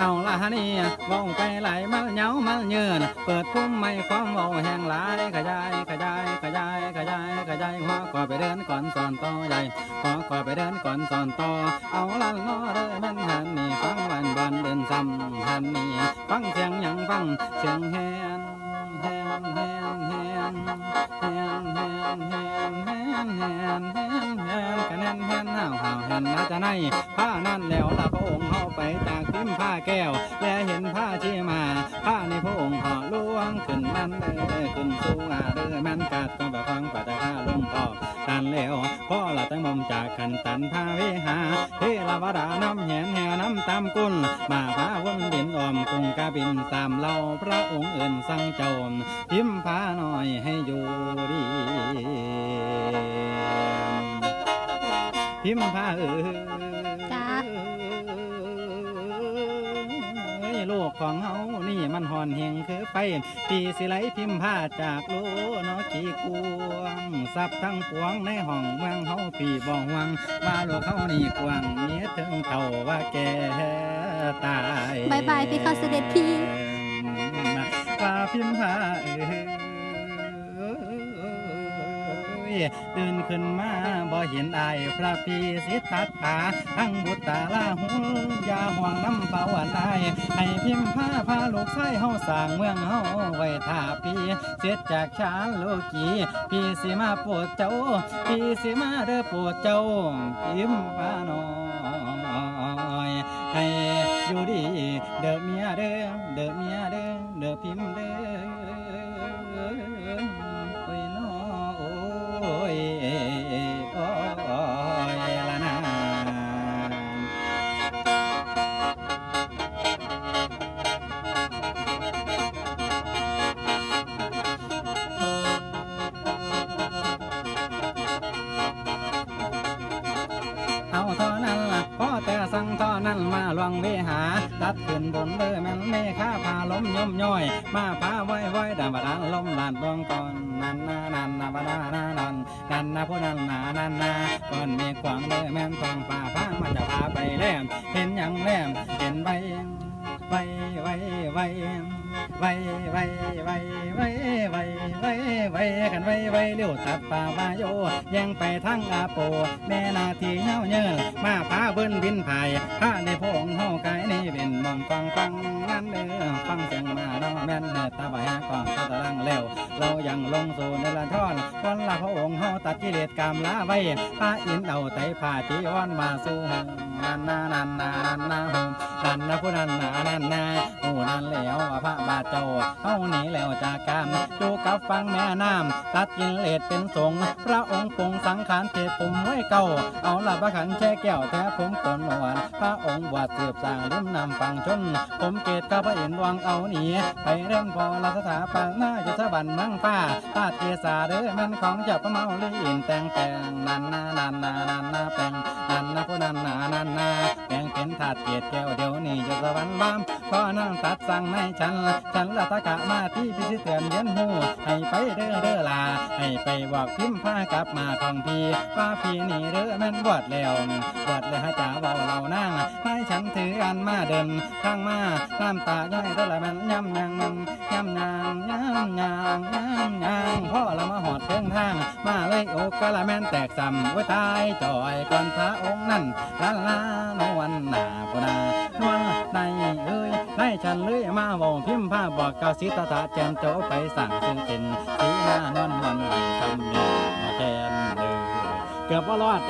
เอาละฮะนี่เว้าไปไหลายมันเหงามันเยินเปิดพุ่มไม่ความเว้าแห่งหลายขยายขยายขยายขยายขยายหัวขอไปเดินก่อนสอนโตใหญ่ขอขอไปเดินก่อนสอนโตเอาลันอเด้อมันหันนี่ฟังวันบานเดินซ้ำหันนี่ฟังเสียงยังฟังเสียงแฮนแฮนแฮนแฮนแฮน นนาจะในผ้านั่นแล้วละพระองค์เข้าไปจากพิมพ์ผ้าแก้ว และเห็นผ้าที่มาผ้าในพระองค์ห่อหลวงขึ้นมันเด้ขึ้นสูงอาเด้อมันกาดก็แบบฟังปัจจาลุงพ่อตันแล้วพ่อละตั้งมอมจากขันตันพาวิหาเทลาวดาน้ำแหนแห่น้ำตามกุลมาพาวนดินออมกรุงกาบินตามเราพระองค์เอื่นสั่งโจมพิมพ์ผ้าหน่อยให้อยู่ดี พิมพ์ผ้าเออจ้าเอ้ยลูกของเฮานี่มันหอนเฮงคือไปปีสิไหลพิมพ์ผ้าจากโลเนาะกี่กวงสับทั้งปวงในห้องเมืองเฮาพี่บ่หวังว่าลูกเขานี่กวางเมียถึงเท่าว่าแกตายบายบายพี่ข้าเสด็จพี่ว่าพิมพ์ผ้าเอ้ ยตื่นขึ้นมาบ่เห็นอายพระพีสิทธัตถาทั้งบุตรตาลาหูอยาห่วงน้ำเปล่าอันใดให้พิมพ์ผ้าพาลูกชายเฮาสร้างเมืองเฮาไว้ท่าพีเสร็จจากชาโลกีพี่สิมาปรดเจ้าพี่สิมาเด้อปรดเจ้าพิมพ์ผ้าน้อยให้อยู่ดีเด้อเมียเด้อเด้อเมียเด้อเด้อพิมพ์เด้อ พอแต่สั่งท่านั้นมาลวงเวหาตัดขึ้นบนเด้อแม่นเมฆาพาล้มย่อมย่อย มาพาไว้ไว้ดาบดานล้มลานดวงก่อนนันนานันนาบดานานันนันนาผู้นันนานันนาก่อนมีขวางเด้อแม่นทองฟ้าพังมันจะพาไปแลมเห็นหยังแลมเห็นใบใบใบใบไว้ไว้ไว้ไว้ไว้ไว้ไว้กันไว้ไว้เลี้ยวตัดป่าวาโยยังไปทางอาโป แม่นาทีเงาเยินมาพาเบิ้นบินไผ่ผ้าในพงเฮากายนี่เป็นมองฟังฟังนั่นเนื้อฟังเสียงมาน้อแม่นตาใบหากอนตาตะลังเล้วเรายังลงสู่ในละท่อนตอนละพระองค์เฮาตัดกิเลสกรรมละไว้ป้าอินเอาไตผ่าจีวรมาสู่นันนานันนานันนาหูนันนาผู้นันนานันนาผู้นั้นแล้วพระบาเจ้าเฮาหนีแล้วจากกรรมดูกับฟังแม่น้ำตัดกิเลสเป็นสงฆ์พระองค์ปงสังขารเทปุ่มไว้เก่า เอาละพระขันแช่แก้วแท้ผมกลนหวานพระองค์บวชสืบสร้างลิ้มนำฟังชน ผมเกตกับพระเอ็นวังเอาหนีไปเริ่มพอละสถาปังหน้าจะสะบันนั่งฟ้าตาเทสาเด้อแมันของเจับพระเมาลีอินแต่งแปลงนันนานันนานันนาแปงนันนาผู้นันนานันนา เป็นถาดเกตแก้วเดี๋ยวนี้จะสวรรค์บ้ามพอนั่งตัดสั่งในฉันฉันละตะกะมาที่พิสิเตือนเย็นหูให้ไปเด้อเด้อลา ให้ไปบอกพิมพ์ผ้ากลับมาของพี่ว่าพี่นี่เด้อแม่นบวชแล้วบวชแล้วจ่าเบาเรานั่งให้ฉันถืออันมาเดินทางมาน้ำตาย้อยเท่าไรมันย่ำยังมันย่ำยางย่ำยางย่ำยางพ่อละมาหอดเครื่องทางมาเลยอกกะละแม่นแตกซ้ำไว้ตายจ่อยก่อนพระองค์นั่นลาลาโนวันหนาพุนานวลในเอ้ยในฉันเลยมาบอกพิมพ์ผ้าบอกเกาสิตตาแจมโจไปสั่งซึ่งเป็นสีหน้านวลนวลไหลทำเนียมาแทนเลยเกือบว่ารอด